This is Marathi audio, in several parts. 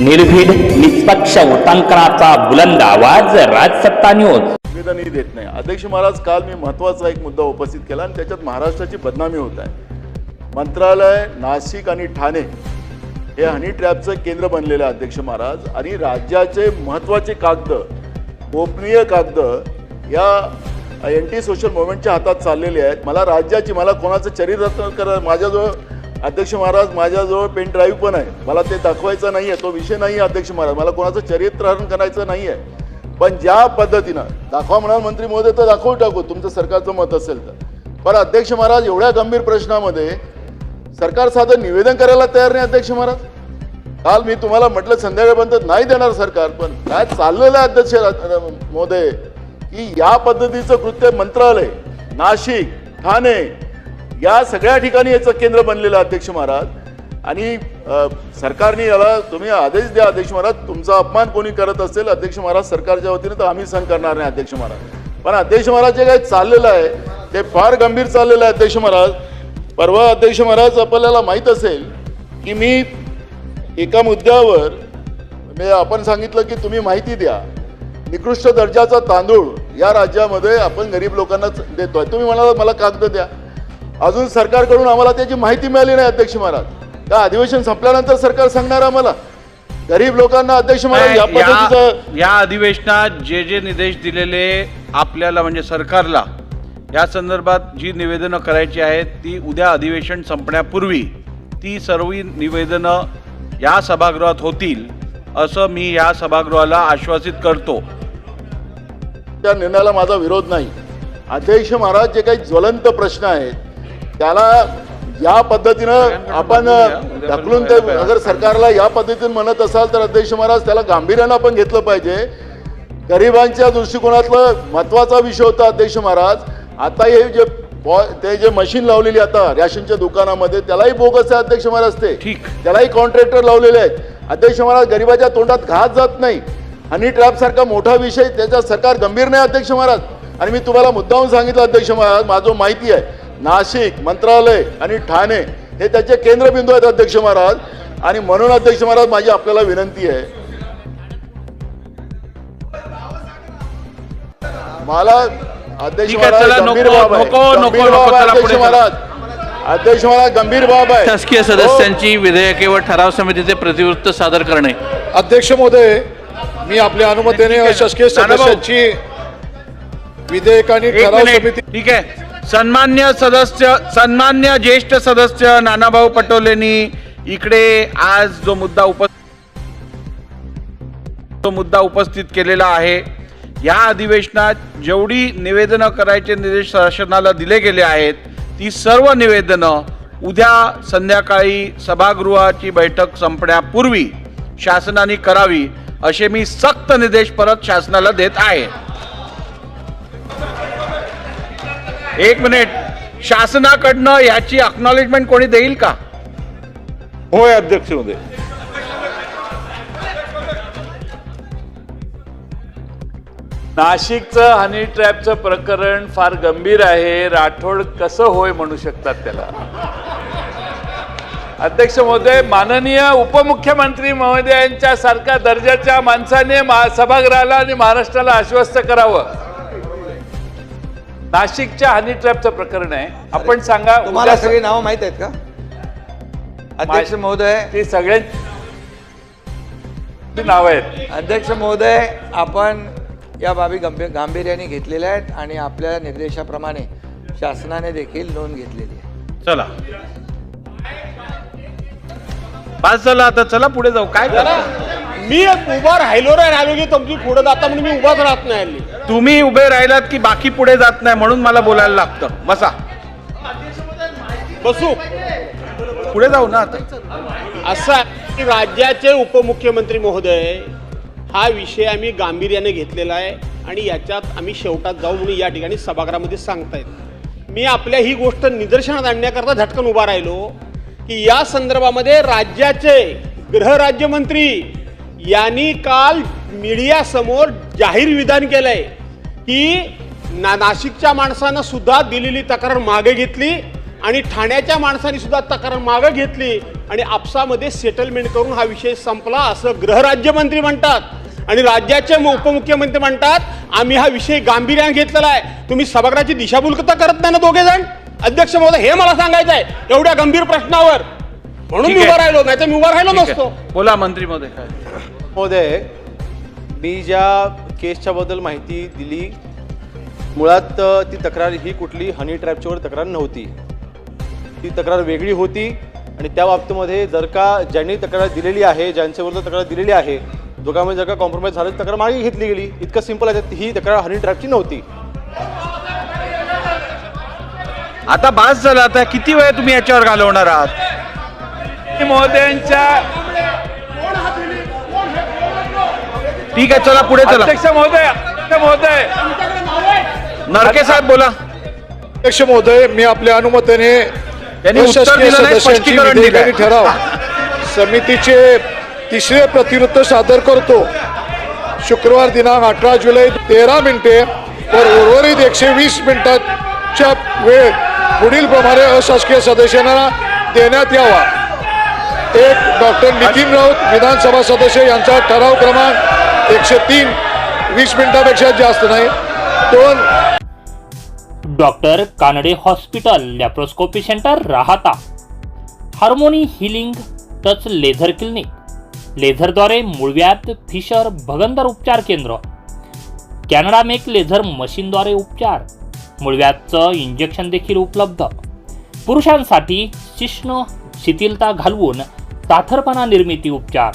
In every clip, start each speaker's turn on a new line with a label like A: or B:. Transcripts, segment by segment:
A: निर्भीड निष्पक्ष उटांकनाचा बुलंद आवाज राजसत्ता न्यूज.
B: निवेदनही देत नाही. अध्यक्ष महाराज काल मी महत्त्वाचा एक मुद्दा उपस्थित केला आणि त्याच्यात महाराष्ट्राची बदनामी होत आहे. मंत्रालय नाशिक आणि ठाणे हे हनी ट्रॅपचं केंद्र बनलेलं आहे अध्यक्ष महाराज. आणि राज्याचे महत्त्वाचे कागद गोपनीय कागद या एन टी सोशल मुवमेंटच्या हातात चाललेले आहेत. मला राज्याची मला कोणाचं चरित्र करा माझ्याजवळ अध्यक्ष महाराज माझ्याजवळ पेन ड्राईव्ह पण आहे. मला ते दाखवायचं नाही आहे तो विषय नाही आहे अध्यक्ष महाराज. मला कोणाचं चरित्रहरण करायचं नाही आहे पण ज्या पद्धतीनं दाखवा म्हणाल मंत्री महोदय तर दाखवू टाकू. तुमचं सरकारचं मत असेल तर. पण अध्यक्ष महाराज एवढ्या गंभीर प्रश्नामध्ये सरकार साधं निवेदन करायला तयार नाही अध्यक्ष महाराज. काल मी तुम्हाला म्हटलं संध्याकाळपर्यंत नाही देणार सरकार पण काय चाललेलं आहे अध्यक्ष महोदय की या पद्धतीचं कृत्य मंत्रालय नाशिक ठाणे या सगळ्या ठिकाणी याचं केंद्र बनलेलं अध्यक्ष महाराज. आणि सरकारने याला तुम्ही आदेश द्या अध्यक्ष महाराज. तुमचा अपमान कोणी करत असेल अध्यक्ष महाराज सरकारच्या वतीने तर आम्ही सहन करणार नाही अध्यक्ष महाराज. पण अध्यक्ष महाराज जे काही चाललेलं आहे ते फार गंभीर चाललेलं आहे अध्यक्ष महाराज. परवा अध्यक्ष महाराज आपल्याला माहीत असेल की मी एका मुद्द्यावर मी आपण सांगितलं की तुम्ही माहिती द्या. निकृष्ट दर्जाचा तांदूळ या राज्यामध्ये आपण गरीब लोकांना देतोय. तुम्ही म्हणाला मला कागद द्या. अजून सरकारकडून आम्हाला त्याची माहिती मिळाली नाही अध्यक्ष महाराज. त्या अधिवेशन संपल्यानंतर सरकार सांगणार आम्हाला. गरीब लोकांना अध्यक्ष महाराज या पद्धतीचं
C: या अधिवेशनात जे जे निर्देश दिलेले आपल्याला म्हणजे सरकारला या संदर्भात जी निवेदनं करायची आहेत ती उद्या अधिवेशन संपण्यापूर्वी ती सर्व निवेदनं या सभागृहात होतील असं मी या सभागृहाला आश्वासित करतो.
B: त्या निर्णयाला माझा विरोध नाही. अध्यक्ष महाराज जे काही ज्वलंत प्रश्न आहेत त्याला या पद्धतीनं आपण ढकलून ते अगर सरकारला या पद्धतीने म्हणत असाल तर अध्यक्ष महाराज त्याला गांभीर्यानं आपण घेतलं पाहिजे. गरिबांच्या दृष्टिकोनातलं महत्त्वाचा विषय होता अध्यक्ष महाराज. आता हे जे ते जे मशीन लावलेली आता रॅशनच्या दुकानामध्ये त्यालाही बोगस आहे अध्यक्ष महाराज ते. त्यालाही कॉन्ट्रॅक्टर लावलेले आहेत. अध्यक्ष महाराज गरिबाच्या तोंडात घात जात नाही. हनी ट्रॅप सारखा मोठा विषय त्याच्यात सरकार गंभीर नाही अध्यक्ष महाराज. आणि मी तुम्हाला मुद्दाहून सांगितलं अध्यक्ष महाराज माझं माहिती आहे. नाशिक मंत्रालय आणि ठाणे हे त्याचे केंद्रबिंदू आहेत अध्यक्ष महाराज. आणि म्हणून अध्यक्ष महाराज माझी आपल्याला विनंती आहे. मला अध्यक्ष महाराज गंभीर बाब आहे. गंभीर आहे अध्यक्ष. महाराज. अध्यक्ष महाराज गंभीर बाब आहे.
D: शासकीय
B: हो.
D: सदस्यांची विधेयके व ठराव समितीचे प्रतिवृत्त सादर करणे.
E: अध्यक्ष महोदय मी आपल्या अनुमतीने
C: नानाभाऊ.
E: सदस्यांची विधेयक आणि ठराव समिती
C: ठीक आहे. सन्मान्य सदस्य सन्मान्य ज्येष्ठ सदस्य नानाभाऊ पटोलेंनी इकडे आज जो मुद्दा उप जो मुद्दा उपस्थित केलेला आहे या अधिवेशनात जेवढी निवेदनं करायचे निर्देश शासनाला दिले गेले आहेत ती सर्व निवेदनं उद्या संध्याकाळी सभागृहाची बैठक संपण्यापूर्वी शासनाने करावी असे मी सक्त निर्देश परत शासनाला देत आहे. एक मिनिट. शासनाकडनं याची अक्नॉलेजमेंट कोणी देईल का?
F: होय अध्यक्ष महोदय नाशिकचं हनी ट्रॅपचं प्रकरण फार गंभीर आहे. राठोड कसं होय म्हणू शकतात त्याला? अध्यक्ष महोदय माननीय उपमुख्यमंत्री महोदयांच्या सारख्या दर्जाच्या माणसाने सभागृहाला आणि महाराष्ट्राला आश्वस्त करावं. नाशिकच्या हनी ट्रॅपचं प्रकरण आहे. आपण सांगा
G: तुम्हाला सगळी नावं माहीत आहेत का? अध्यक्ष महोदय
F: ती सगळ्यांची नाव आहेत.
G: अध्यक्ष महोदय आपण या बाबी गंभीर गांभीर्याने घेतलेल्या आहेत आणि आपल्या निर्देशाप्रमाणे शासनाने देखील नोंद घेतलेली आहे.
C: चला. पास झालं आता चला पुढे जाऊ. काय करा
H: मी उभा राहिलो राहिलो की तुमची पुढे जाता म्हणून मी उभाच राहत नाही.
C: तुम्ही उभे राहिलात की बाकी पुढे जात नाही म्हणून मला बोलायला लागतं. बसा.
H: बसू.
C: पुढे जाऊ ना आता.
H: असा की राज्याचे उपमुख्यमंत्री महोदय हा विषय आम्ही गांभीर्याने घेतलेला आहे आणि याच्यात आम्ही शेवटात जाऊ म्हणून या ठिकाणी सभागृहामध्ये सांगतायत. मी आपल्या ही गोष्ट निदर्शनात आणण्याकरता झटकन उभा राहिलो की या संदर्भामध्ये राज्याचे गृहराज्यमंत्री यांनी काल मीडियासमोर जाहीर विधान केलंय की ना नाशिकच्या माणसानं सुद्धा दिलेली तक्रार मागे घेतली आणि ठाण्याच्या माणसाने सुद्धा तक्रार मागे घेतली आणि आपसामध्ये सेटलमेंट करून हा विषय संपला असं गृहराज्यमंत्री म्हणतात. आणि राज्याचे मु- उपमुख्यमंत्री म्हणतात आम्ही हा विषय गांभीर्याने घेतलेला आहे. तुम्ही सभागृहाची दिशाभूल तर करत नाही ना दोघे जण? अध्यक्ष महोदय हे मला सांगायचं आहे एवढ्या गंभीर प्रश्नावर. म्हणून मी. उभा राहिलो नाही तर मी उभा राहिलो नसतो.
C: बोला मंत्री काय
I: महोदय मी ज्या केसच्या बद्दल माहिती दिली मुळात ती तक्रार ही कुठली हनी ट्रॅपच्यावर तक्रार नव्हती. ती तक्रार वेगळी होती आणि त्या बाबतीमध्ये जर का ज्यांनी तक्रार दिलेली आहे ज्यांच्याविरुद्ध तक्रार दिलेली आहे दोघांमध्ये जर का कॉम्प्रोमाइज झालं तर तक्रार मागे घेतली गेली. इतकं सिंपल आहे ही तक्रार हनी ट्रॅपची नव्हती.
C: आता बास झाला आता किती वेळ तुम्ही याच्यावर घालवणार आहात?
F: महोदयांच्या
C: ठीक आहे चला पुढे चला.
F: अध्यक्ष महोदय अध्यक्ष महोदय.
C: नरके साहेब बोला.
E: अध्यक्ष महोदय मी आपल्या अनुमतीने
C: त्यांनी उत्तर
E: प्रशासकीय
C: दिलं नाही,
E: सदस्यांची
C: स्पष्टीकरण
E: विधेयकाने
C: दिलंय.
E: ठराव समितीचे तिसरे प्रतिवृत्त सादर करतो. शुक्रवार दिनांक अठरा जुलै तेरा मिनिटे वर उर्वरित एकशे वीस मिनिटाच्या वेळ पुढील प्रमाणे अशासकीय सदस्यांना देण्यात यावा. एक डॉक्टर नितीन राऊत विधानसभा सदस्य यांचा ठराव क्रमांक एकशे तीन वीस मिनिटापेक्षा जास्त नाही. दोन.
A: Doctor Kanade hospital laparoscopy centre Rahata. Harmony healing touch laser clinic. लेझरद्वारे मूळव्यात फिशर भगंदर उपचार केंद्र. कॅनडा मेक लेझर मशीनद्वारे उपचार. मूळव्यातचं इंजेक्शन देखील उपलब्ध. पुरुषांसाठी शिष्ण शिथिलता घालवून ताथरपणा निर्मिती उपचार.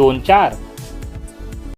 A: दोन चार